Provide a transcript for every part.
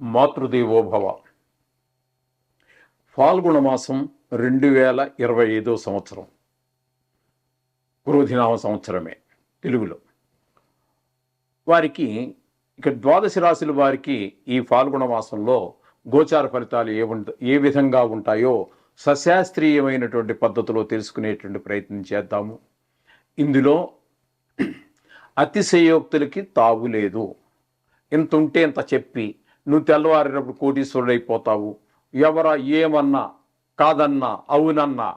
మాతృదేవోభవ ఫాల్గుణ మాసం రెండు వేల ఇరవై ఐదో సంవత్సరం. క్రోధినామ సంవత్సరమే తెలుగులో. వారికి ఇక ద్వాదశ రాశుల వారికి ఈ ఫాల్గుణ మాసంలో గోచార ఫలితాలు ఏ ఏ విధంగా ఉంటాయో సశాస్త్రీయమైనటువంటి పద్ధతిలో తెలుసుకునేటువంటి ప్రయత్నం చేద్దాము. ఇందులో అతిశయోక్తులకి తావు లేదు. ఇంత ఉంటే ఇంత చెప్పి నువ్వు తెల్లవారినప్పుడు కోటీశ్వరుడైపోతావు. ఎవరా ఏమన్నా కాదన్నా అవునన్నా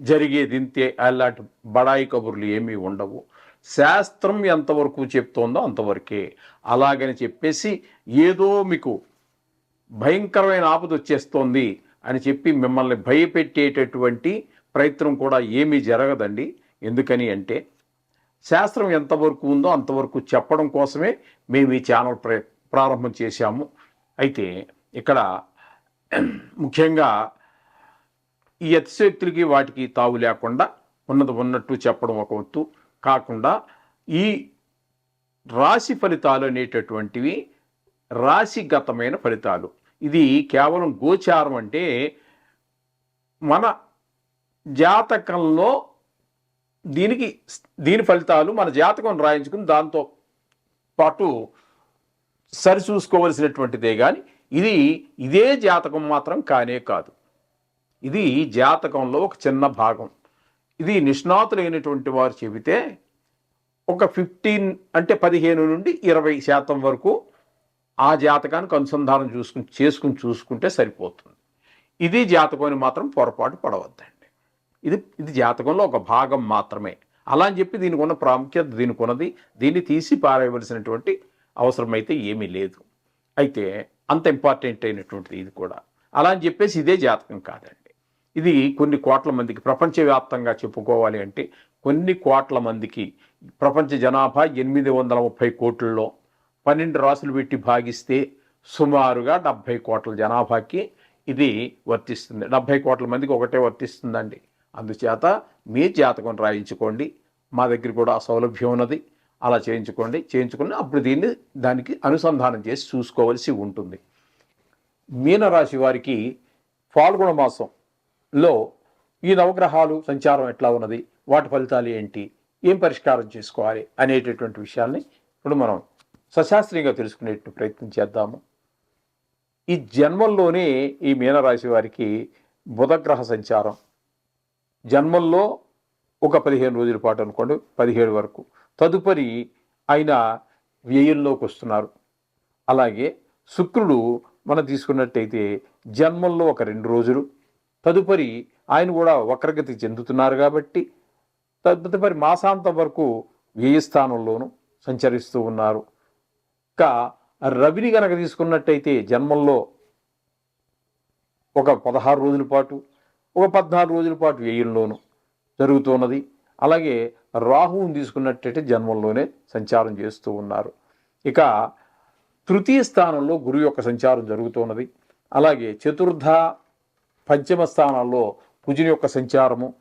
జరిగేది ఇంతే. అలాంటి బడాయి కబుర్లు ఏమీ ఉండవు. శాస్త్రం ఎంతవరకు చెప్తోందో అంతవరకే. అలాగని చెప్పేసి ఏదో మీకు భయంకరమైన ఆపద వచ్చేస్తోంది అని చెప్పి మిమ్మల్ని భయపెట్టేటటువంటి ప్రయత్నం కూడా ఏమీ జరగదండి. ఎందుకని అంటే శాస్త్రం ఎంతవరకు ఉందో అంతవరకు చెప్పడం కోసమే మేము ఈ ఛానల్ ప్రారంభం చేశాము. అయితే ఇక్కడ ముఖ్యంగా ఈ అతిశక్తులకి వాటికి తావు లేకుండా ఉన్నది ఉన్నట్టు చెప్పడం ఒక వంతు కాకుండా ఈ రాశి ఫలితాలు అనేటటువంటివి రాశిగతమైన ఫలితాలు. ఇది కేవలం గోచారం అంటే మన జాతకంలో దీనికి దీని ఫలితాలు మన జాతకం రాయించుకుని దాంతో పాటు సరిచూసుకోవలసినటువంటిదే కానీ ఇది ఇదే జాతకం మాత్రం కానే కాదు. ఇది జాతకంలో ఒక చిన్న భాగం. ఇది నిష్ణాతులైనటువంటి వారు చెబితే ఒక ఫిఫ్టీన్ అంటే పదిహేను నుండి ఇరవై శాతం వరకు ఆ జాతకానికి అనుసంధానం చూసుకుని చేసుకుని చూసుకుంటే సరిపోతుంది. ఇది జాతకం మాత్రం పొరపాటు పడవద్దండి. ఇది ఇది జాతకంలో ఒక భాగం మాత్రమే. అలా అని చెప్పి దీనికి ఉన్న ప్రాముఖ్యత దీనికి ఉన్నది దీన్ని తీసి పారేయవలసినటువంటి అవసరమైతే ఏమీ లేదు. అయితే అంత ఇంపార్టెంట్ అయినటువంటిది ఇది కూడా. అలా అని చెప్పేసి ఇదే జాతకం కాదండి. ఇది కొన్ని కోట్ల మందికి ప్రపంచవ్యాప్తంగా చెప్పుకోవాలి అంటే కొన్ని కోట్ల మందికి ప్రపంచ జనాభా ఎనిమిది వందల ముప్పై కోట్లలో పన్నెండు రాసులు పెట్టి భాగిస్తే సుమారుగా డెబ్భై కోట్ల జనాభాకి ఇది వర్తిస్తుంది. డెబ్భై కోట్ల మందికి ఒకటే వర్తిస్తుందండి. అందుచేత మీ జాతకం రాయించుకోండి. మా దగ్గర కూడా సౌలభ్యం ఉన్నది. అలా చేయించుకోండి చేయించుకుని అప్పుడు దీన్ని దానికి అనుసంధానం చేసి చూసుకోవలసి ఉంటుంది. మీనరాశి వారికి ఫాల్గుణ మాసంలో ఈ నవగ్రహాలు సంచారం ఎట్లా ఉన్నది వాటి ఫలితాలు ఏంటి ఏం పరిష్కారం చేసుకోవాలి అనేటటువంటి విషయాల్ని ఇప్పుడు మనం సశాస్త్రీయంగా తెలుసుకునే ప్రయత్నం చేద్దాము. ఈ జన్మల్లోనే ఈ మీనరాశి వారికి బుధగ్రహ సంచారం. జన్మల్లో ఒక పదిహేను రోజుల పాటు అనుకోండి పదిహేడు వరకు. తదుపరి ఆయన వ్యయంలోకి వస్తున్నారు. అలాగే శుక్రుడు మనం తీసుకున్నట్టయితే జన్మంలో ఒక రెండు రోజులు. తదుపరి ఆయన కూడా వక్రగతి చెందుతున్నారు కాబట్టి తదుపరి మాసాంతం వరకు వ్యయ స్థానంలోనూ సంచరిస్తూ ఉన్నారు. ఇంకా రవిని గనక తీసుకున్నట్టయితే జన్మంలో ఒక పదహారు రోజుల పాటు ఒక పద్నాలుగు రోజుల పాటు వ్యయంలోను జరుగుతున్నది అలాగే రాహువుని తీసుకున్నట్టయితే జన్మంలోనే సంచారం చేస్తూ ఉన్నారు. ఇక తృతీయ స్థానంలో గురువు యొక్క సంచారం జరుగుతున్నది. అలాగే చతుర్థ పంచమ స్థానాల్లో కుజుని యొక్క సంచారము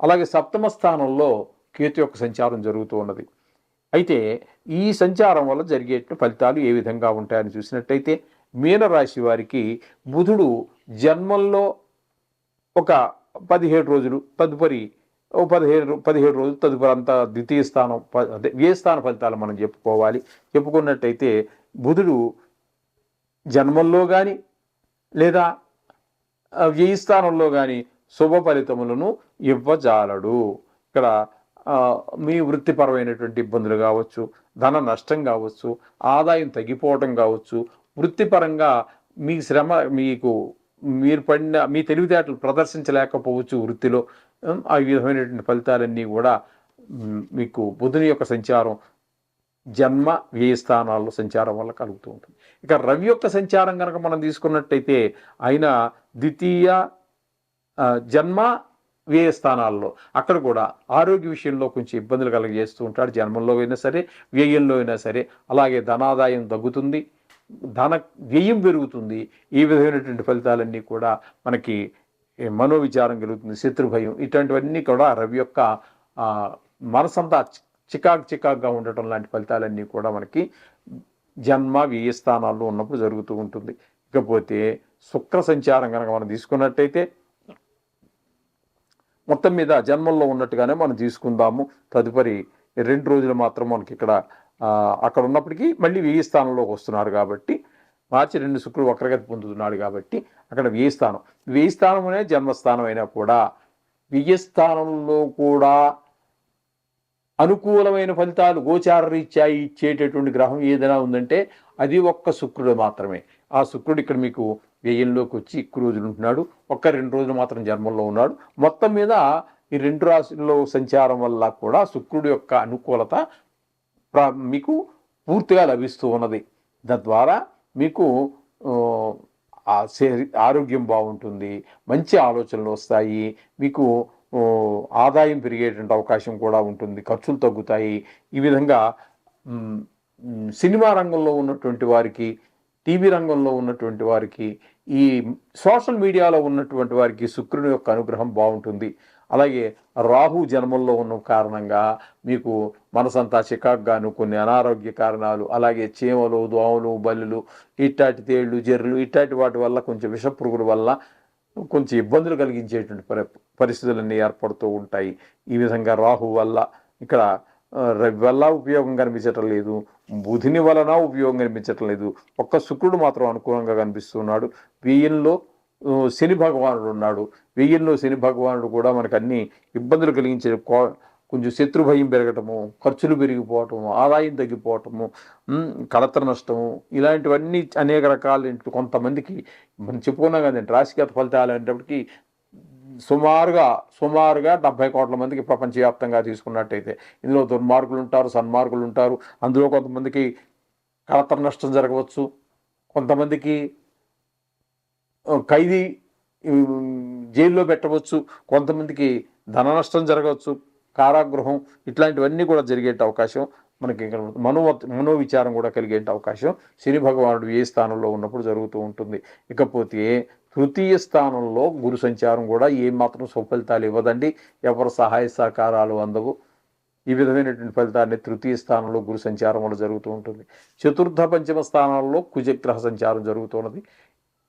అలాగే సప్తమ స్థానంలో కేతు యొక్క సంచారం జరుగుతూ ఉన్నది. అయితే ఈ సంచారం వల్ల జరిగే ఫలితాలు ఏ విధంగా ఉంటాయని చూసినట్టయితే మీనరాశి వారికి బుధుడు జన్మంలో ఒక పదిహేడు రోజులు తదుపరి ఓ పదిహేను పదిహేడు రోజులు తదుపరి అంతా ద్వితీయ స్థానం ప- అదే వ్యయ స్థాన ఫలితాలు మనం చెప్పుకోవాలి. చెప్పుకున్నట్టయితే బుధుడు జన్మల్లో కానీ లేదా వ్యయ స్థానంలో కానీ శుభ ఫలితములను ఇవ్వజాలడు. ఇక్కడ మీ వృత్తిపరమైనటువంటి ఇబ్బందులు కావచ్చు ధన నష్టం కావచ్చు ఆదాయం తగ్గిపోవటం కావచ్చు వృత్తిపరంగా మీ శ్రమ మీకు మీరు పడిన మీ తెలివితేటలు ప్రదర్శించలేకపోవచ్చు వృత్తిలో. ఆ విధమైనటువంటి ఫలితాలన్నీ కూడా మీకు బుధుని యొక్క సంచారం జన్మ వ్యయ స్థానాల్లో సంచారం వల్ల కలుగుతూ ఉంటుంది. ఇక రవి యొక్క సంచారం కనుక మనం తీసుకున్నట్టయితే ఆయన ద్వితీయ జన్మ వ్యయ స్థానాల్లో అక్కడ కూడా ఆరోగ్య విషయంలో కొంచెం ఇబ్బందులు కలగజేస్తూ ఉంటాడు. జన్మంలో అయినా సరే వ్యయంలో అయినా సరే. అలాగే ధనాదాయం తగ్గుతుంది ధన వ్యయం పెరుగుతుంది. ఈ విధమైనటువంటి ఫలితాలన్నీ కూడా మనకి మనోవిచారం కలుగుతుంది శత్రుభయం ఇటువంటివన్నీ కూడా రవి యొక్క మనసంతా చికాక్ చికాకు చికాకుగా ఉండటం లాంటి ఫలితాలన్నీ కూడా మనకి జన్మ వ్యయ స్థానాల్లో ఉన్నప్పుడు జరుగుతూ ఉంటుంది. ఇకపోతే శుక్ర సంచారం కనుక మనం తీసుకున్నట్టయితే మొత్తం మీద జన్మల్లో ఉన్నట్టుగానే మనం తీసుకుందాము. తదుపరి రెండు రోజులు మాత్రం మనకి ఇక్కడ అక్కడ ఉన్నప్పటికీ మళ్ళీ వెయ్యి స్థానంలోకి వస్తున్నారు కాబట్టి మార్చి రెండు శుక్రుడు వక్రగతి పొందుతున్నాడు కాబట్టి అక్కడ వెయ్యి స్థానం. వెయ్యి స్థానం అనే జన్మస్థానం అయినా కూడా వెయ్యి స్థానంలో కూడా అనుకూలమైన ఫలితాలు గోచారరీత్యా ఇచ్చేటటువంటి గ్రహం ఏదైనా ఉందంటే అది ఒక్క శుక్రుడు మాత్రమే. ఆ శుక్రుడు ఇక్కడ మీకు వ్యయంలోకి వచ్చి ఎక్కువ రోజులు ఉంటున్నాడు. ఒక్క రెండు రోజులు మాత్రం జన్మంలో ఉన్నాడు. మొత్తం మీద ఈ రెండు రాశుల్లో సంచారం వల్ల కూడా శుక్రుడు యొక్క అనుకూలత మీకు పూర్తిగా లభిస్తూ ఉన్నది. తద్వారా మీకు ఆరోగ్యం బాగుంటుంది మంచి ఆలోచనలు వస్తాయి మీకు ఆదాయం పెరిగేటువంటి అవకాశం కూడా ఉంటుంది ఖర్చులు తగ్గుతాయి. ఈ విధంగా సినిమా రంగంలో ఉన్నటువంటి వారికి టీవీ రంగంలో ఉన్నటువంటి వారికి ఈ సోషల్ మీడియాలో ఉన్నటువంటి వారికి శుక్రుని యొక్క అనుగ్రహం బాగుంటుంది. అలాగే రాహు జన్మంలో ఉన్న కారణంగా మీకు మనసంతా చికాకుగాను కొన్ని అనారోగ్య కారణాలు అలాగే చీమలు దోమలు బల్లులు ఇట్టాటి తేళ్ళు జర్రులు ఇట్టాటి వాటి వల్ల కొంచెం విషపురుగుల వల్ల కొంచెం ఇబ్బందులు కలిగించేటువంటి పరి పరిస్థితులన్నీ ఏర్పడుతూ ఉంటాయి. ఈ విధంగా రాహు వల్ల ఇక్కడ రవి వల్ల ఉపయోగం కనిపించటం లేదు. బుధిని వలన ఉపయోగం కనిపించటం లేదు. ఒక్క శుక్రుడు మాత్రం అనుకూలంగా కనిపిస్తున్నాడు. వీయంలో శని భగవానుడు ఉన్నాడు. వెయ్యిల్లో శని భగవానుడు కూడా మనకు అన్ని ఇబ్బందులు కలిగించే కొంచెం శత్రు భయం పెరగటము ఖర్చులు పెరిగిపోవటము ఆదాయం తగ్గిపోవటము కలత నష్టము ఇలాంటివన్నీ అనేక రకాల కొంతమందికి మనం చెప్పుకున్నాం కదండి రాశిగత ఫలితాలు అనేటప్పటికీ సుమారుగా సుమారుగా డెబ్బై కోట్ల మందికి ప్రపంచవ్యాప్తంగా తీసుకున్నట్టయితే ఇందులో దుర్మార్గులు ఉంటారు సన్మార్గులు ఉంటారు అందులో కొంతమందికి కలత నష్టం జరగవచ్చు కొంతమందికి ఖైదీ జైల్లో పెట్టవచ్చు కొంతమందికి ధన నష్టం జరగవచ్చు కారాగృహం ఇట్లాంటివన్నీ కూడా జరిగే అవకాశం మనకి ఇక్కడ మనో మనోవిచారం కూడా కలిగే అవకాశం శని భగవానుడు ఏ స్థానంలో ఉన్నప్పుడు జరుగుతూ ఉంటుంది. ఇకపోతే తృతీయ స్థానంలో గురు సంచారం కూడా ఏమాత్రం సుఫలితాలు ఇవ్వదండి. ఎవరు సహాయ సహకారాలు అందవు. ఈ విధమైనటువంటి ఫలితాన్ని తృతీయ స్థానంలో గురు సంచారం వల్ల జరుగుతూ ఉంటుంది. చతుర్థ పంచమ స్థానాల్లో కుజగ్రహ సంచారం జరుగుతున్నది.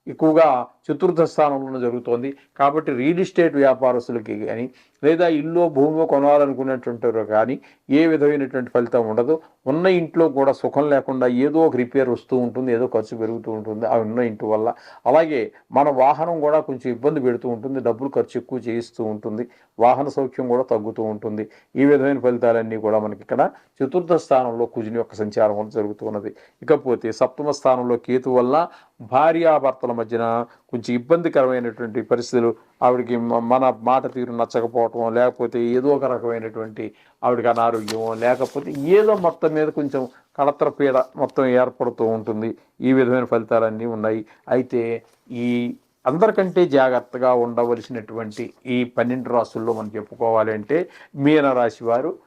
ఎక్కువగా చతుర్థ స్థానంలో జరుగుతోంది. కాబట్టి రియల్ ఎస్టేట్ వ్యాపారస్తులకి కానీ లేదా ఇల్లు భూమిలో కొనాలనుకునేటువంటి కానీ ఏ విధమైనటువంటి ఫలితం ఉండదు. ఉన్న ఇంట్లో కూడా సుఖం లేకుండా ఏదో ఒక రిపేర్ వస్తూ ఉంటుంది ఏదో ఖర్చు పెరుగుతూ ఉంటుంది అవి ఉన్న ఇంటి వల్ల. అలాగే మన వాహనం కూడా కొంచెం ఇబ్బంది పెడుతూ ఉంటుంది డబ్బులు ఖర్చు ఎక్కువ చేయిస్తూ ఉంటుంది వాహన సౌఖ్యం కూడా తగ్గుతూ ఉంటుంది. ఈ విధమైన ఫలితాలన్నీ కూడా మనకి ఇక్కడ చతుర్థ స్థానంలో కుజుని యొక్క సంచారం జరుగుతున్నది. ఇకపోతే సప్తమ స్థానంలో కేతు వల్ల భార్యాభర్తల మధ్యన కొంచెం ఇబ్బందికరమైనటువంటి పరిస్థితులు ఆవిడకి మన మాట తీరు నచ్చకపోవటం లేకపోతే ఏదో ఒక రకమైనటువంటి ఆవిడకి అనారోగ్యం లేకపోతే ఏదో మొత్తం మీద కొంచెం కళత్ర పీడ మొత్తం ఏర్పడుతూ ఉంటుంది. ఈ విధమైన ఫలితాలన్నీ ఉన్నాయి. అయితే ఈ అందరికంటే జాగ్రత్తగా ఉండవలసినటువంటి ఈ పన్నెండు రాసుల్లో మనం చెప్పుకోవాలంటే మీనరాశి వారు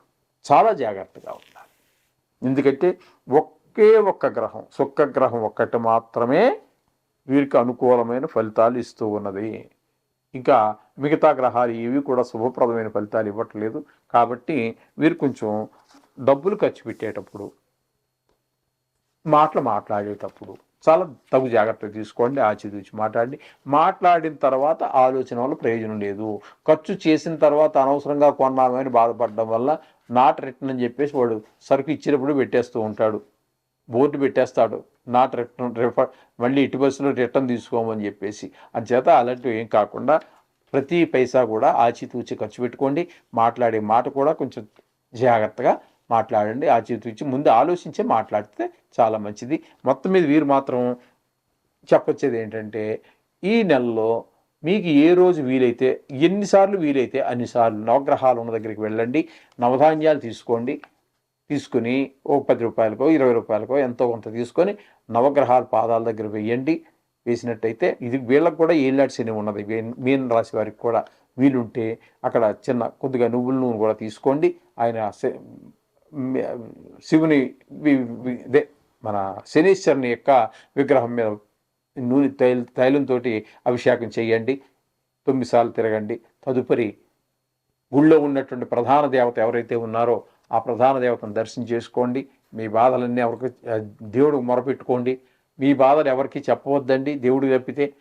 చాలా జాగ్రత్తగా ఉండాలి. ఎందుకంటే ఒక్క ఒకే ఒక్క గ్రహం శుక్రగ్రహం ఒక్కటి మాత్రమే వీరికి అనుకూలమైన ఫలితాలు ఇస్తూ ఉన్నది. ఇంకా మిగతా గ్రహాలు ఏవి కూడా శుభప్రదమైన ఫలితాలు ఇవ్వట్లేదు. కాబట్టి వీరు కొంచెం డబ్బులు ఖర్చు పెట్టేటప్పుడు మాటలు మాట్లాడేటప్పుడు చాలా తగు జాగ్రత్త తీసుకోండి ఆచితూచి మాట్లాడి మాట్లాడిన తర్వాత ఆలోచన వల్ల ప్రయోజనం లేదు. ఖర్చు చేసిన తర్వాత అనవసరంగా కొన్నామని బాధపడడం వల్ల నాట్ రిటర్న్ అని చెప్పేసి వాడు సరుకు ఇచ్చినప్పుడు పెట్టేస్తూ ఉంటాడు. బోర్డు పెట్టేస్తాడు. నాట్ రిటర్న్ రిఫర్ మళ్ళీ ఇటు బస్సులో రిటర్న్ తీసుకోమని చెప్పేసి. అంచేత అలాంటివి ఏం కాకుండా ప్రతి పైసా కూడా ఆచితూచి ఖర్చు పెట్టుకోండి. మాట్లాడే మాట కూడా కొంచెం జాగ్రత్తగా మాట్లాడండి. ఆచితూచి ముందు ఆలోచించే మాట్లాడితే చాలా మంచిది. మొత్తం మీద వీరు మాత్రం చెప్పొచ్చేది ఏంటంటే ఈ నెలలో మీకు ఏ రోజు వీలైతే ఎన్నిసార్లు వీలైతే అన్నిసార్లు నవగ్రహాలు ఉన్న దగ్గరికి వెళ్ళండి. నవధాన్యాలు తీసుకోండి. తీసుకుని ఓ పది రూపాయలకో ఇరవై రూపాయలకో ఎంతో కొంత తీసుకొని నవగ్రహాల పాదాల దగ్గర వేయండి. వేసినట్టయితే ఇది వీళ్ళకి కూడా ఏళ్ళాటి శని ఉన్నది. మీన రాశి వారికి కూడా వీలుంటే అక్కడ చిన్న కొద్దిగా నువ్వుల నూనె కూడా తీసుకోండి. ఆయన శివుని ఇదే మన శనీశ్వరుని యొక్క విగ్రహం మీద నూనె తైల తైలంతో అభిషేకం చేయండి. తొమ్మిది సార్లు తిరగండి. తదుపరి గుళ్ళో ఉన్నటువంటి ప్రధాన దేవత ఎవరైతే ఉన్నారో ఆ ప్రధాన దేవతను దర్శనం చేసుకోండి. మీ బాధలన్నీ ఎవరికి దేవుడు మొరపెట్టుకోండి. మీ బాధలు ఎవరికి చెప్పవద్దండి. దేవుడికి తప్పితే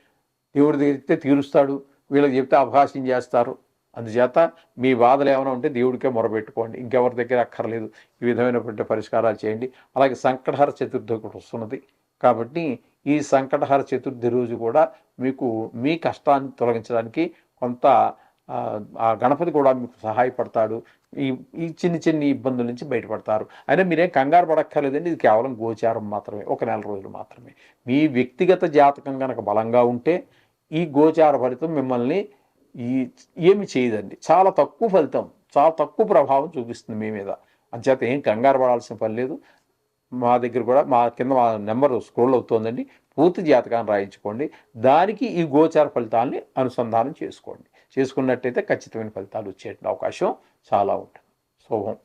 దేవుడి దగ్గరికి తీరుస్తాడు. వీళ్ళకి చెప్తే అవకాశం చేస్తారు. అందుచేత మీ బాధలు ఏమైనా ఉంటే దేవుడికే మొరపెట్టుకోండి. ఇంకెవరి దగ్గర అక్కర్లేదు. ఈ విధమైనటువంటి పరిష్కారాలు చేయండి. అలాగే సంకటహర చతుర్థి కూడా వస్తున్నది. కాబట్టి ఈ సంకటహర చతుర్థి రోజు కూడా మీకు మీ కష్టాన్ని తొలగించడానికి కొంత ఆ గణపతి కూడా మీకు సహాయపడతాడు. ఈ ఈ చిన్ని చిన్ని ఇబ్బందుల నుంచి బయటపడతారు. అయినా మీరేం కంగారు పడక్కర్లేదండి. ఇది కేవలం గోచారం మాత్రమే. ఒక నెల రోజులు మాత్రమే. మీ వ్యక్తిగత జాతకం కనుక బలంగా ఉంటే ఈ గోచార ఫలితం మిమ్మల్ని ఈ ఏమి చేయదండి. చాలా తక్కువ ఫలితం చాలా తక్కువ ప్రభావం చూపిస్తుంది మీ మీద. అంచేత ఏం కంగారు పడాల్సిన పని లేదు. మా దగ్గర కూడా మా కింద మా నెంబర్ స్క్రోల్ అవుతోందండి. పూర్తి జాతకాన్ని రాయించుకోండి. దానికి ఈ గోచార ఫలితాలని అనుసంధానం చేసుకోండి. చేసుకున్నట్టయితే ఖచ్చితమైన ఫలితాలు వచ్చే అవకాశం చాలా ఉంటుంది శుభం.